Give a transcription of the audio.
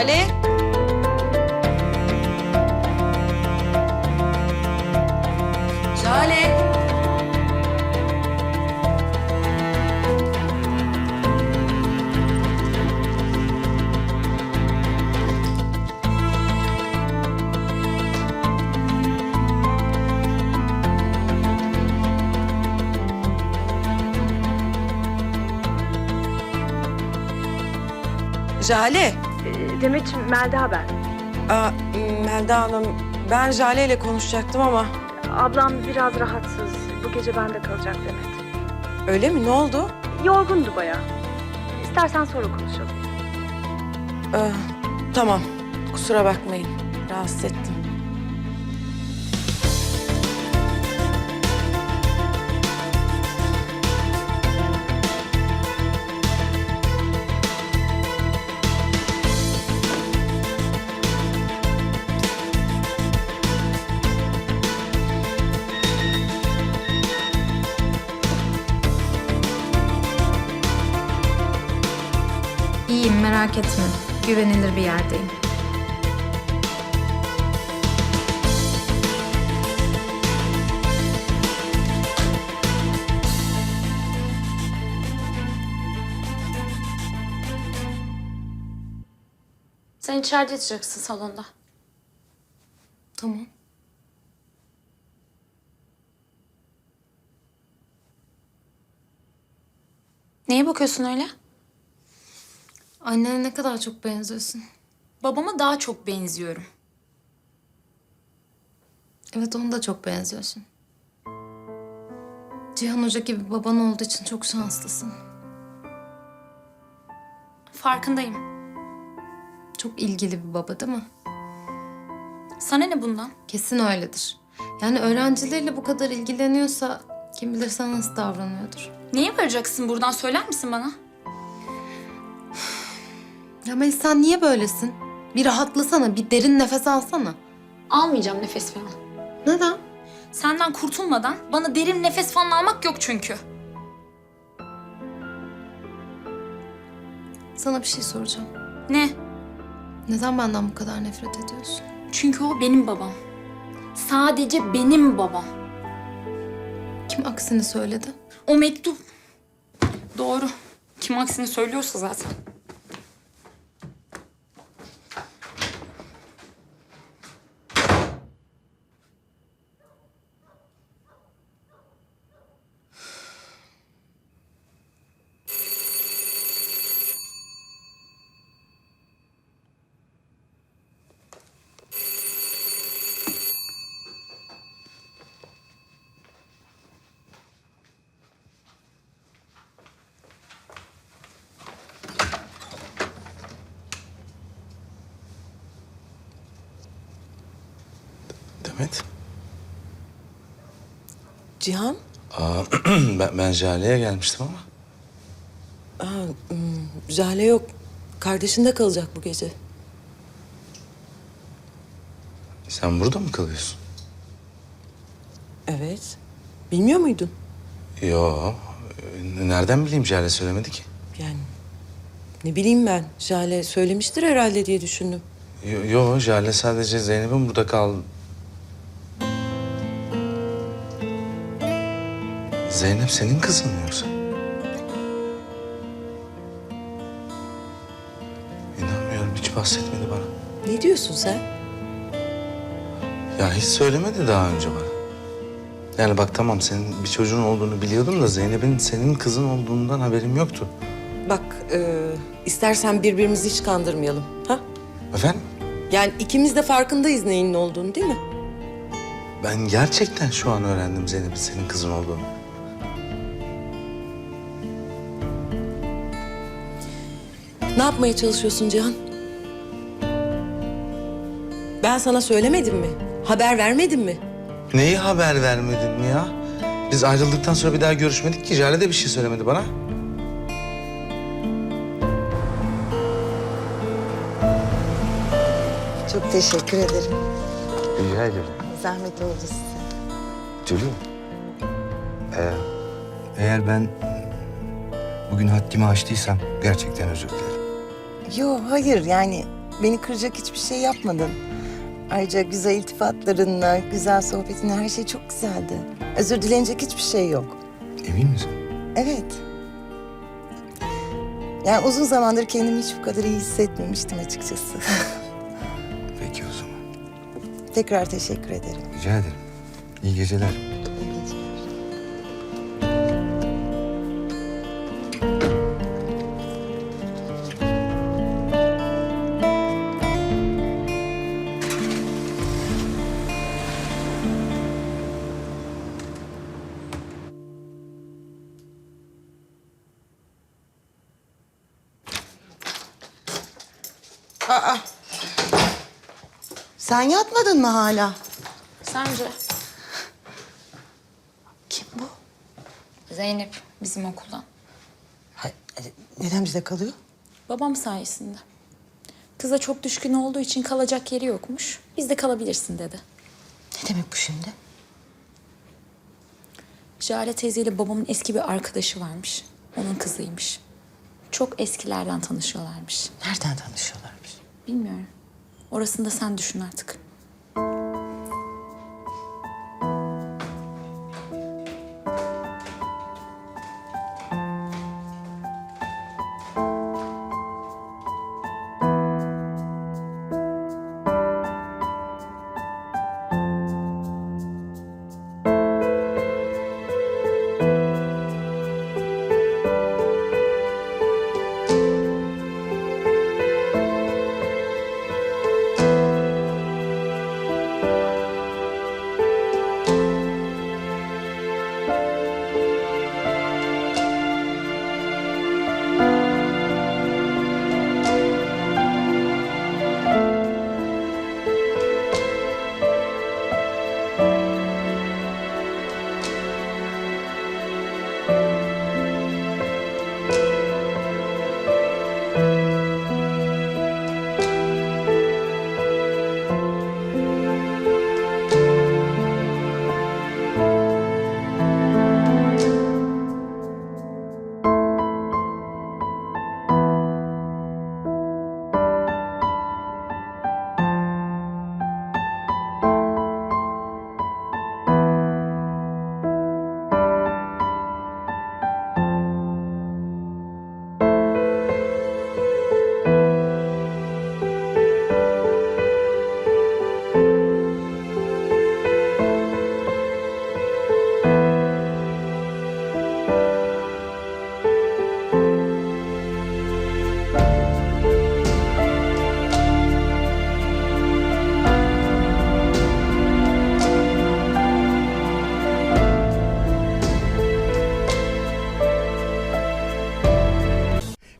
Lale. Lale. Lale. Ee, Demet Melda ben. Aa, Melda Hanım, ben Jale ile konuşacaktım ama Ablam biraz rahatsız. Bu gece bende kalacak Demet. öyle mi? Ne oldu? Yorgundu bayağı. İstersen sonra konuşalım. Ee, tamam, kusura bakmayın. Rahatsız ettim. Merak etme. Güvenilir bir yerdeyim. Sen içeride yatacaksın salonda. Tamam. Neye bakıyorsun öyle? Annene ne kadar çok benziyorsun. Babama daha çok benziyorum. Evet ona da çok benziyorsun. Cihan Hoca gibi baban olduğu için çok şanslısın. Farkındayım. Çok ilgili bir baba değil mi? Sana ne bundan? Kesin öyledir. Yani öğrencileriyle bu kadar ilgileniyorsa kim bilir sana nasıl davranıyordur. Neye varacaksın buradan söyler misin bana? Ya Melis sen niye böylesin? Bir rahatlasana, bir derin nefes alsana. Almayacağım nefes falan. Neden? Senden kurtulmadan bana derin nefes falan almak yok çünkü. Sana bir şey soracağım. Ne? Neden benden bu kadar nefret ediyorsun? Çünkü o benim babam. Sadece benim babam. Kim aksini söyledi? O mektup. Doğru. Kim aksini söylüyorsa zaten. Demet. Cihan, Aa, ben, ben Jale'ye gelmiştim ama. aa, Jale yok. Kardeşinde kalacak bu gece. Sen burada mı kalıyorsun? Evet. Bilmiyor muydun? Yo. Nereden bileyim Jale söylemedi ki. Yani ne bileyim ben. Jale söylemiştir herhalde diye düşündüm. Yo, yo Jale sadece Zeynep'in burada kal... Zeynep senin kızın mı yoksa? İnanmıyorum hiç bahsetmedi bana. Ne diyorsun sen? Ya hiç söylemedi daha önce bana. Yani bak tamam senin bir çocuğun olduğunu biliyordum da Zeynep'in senin kızın olduğundan haberim yoktu. Bak, e, istersen birbirimizi hiç kandırmayalım. Ha? Efendim? Yani ikimiz de farkındayız neyin ne olduğunu değil mi? Ben gerçekten şu an öğrendim Zeynep'in senin kızın olduğunu. Ne yapmaya çalışıyorsun Cihan? Ben sana söylemedim mi? Haber vermedim mi? Neyi haber vermedin ya? Biz ayrıldıktan sonra bir daha görüşmedik ki. Jale de bir şey söylemedi bana. Çok teşekkür ederim. Rica ederim. Zahmet oldu size. Tülin. Ee, eğer ben bugün haddimi aştıysam gerçekten özür dilerim. Yo hayır yani beni kıracak hiçbir şey yapmadın. Ayrıca güzel iltifatlarınla, güzel sohbetinle her şey çok güzeldi. Özür dilenecek hiçbir şey yok. Emin misin? Evet. Yani uzun zamandır kendimi hiç bu kadar iyi hissetmemiştim açıkçası. Peki o zaman. Tekrar teşekkür ederim. Rica ederim. İyi geceler. İyi geceler. Sen yatmadın mı hala? Sence? Kim bu? Zeynep bizim okuldan. Hay- Neden bizde kalıyor? Babam sayesinde. Kıza çok düşkün olduğu için kalacak yeri yokmuş. Biz de kalabilirsin dedi. Ne demek bu şimdi? Jale teyzeyle babamın eski bir arkadaşı varmış. Onun kızıymış. Çok eskilerden tanışıyorlarmış. Nereden tanışıyorlarmış? Bilmiyorum. Orasını da sen düşün artık.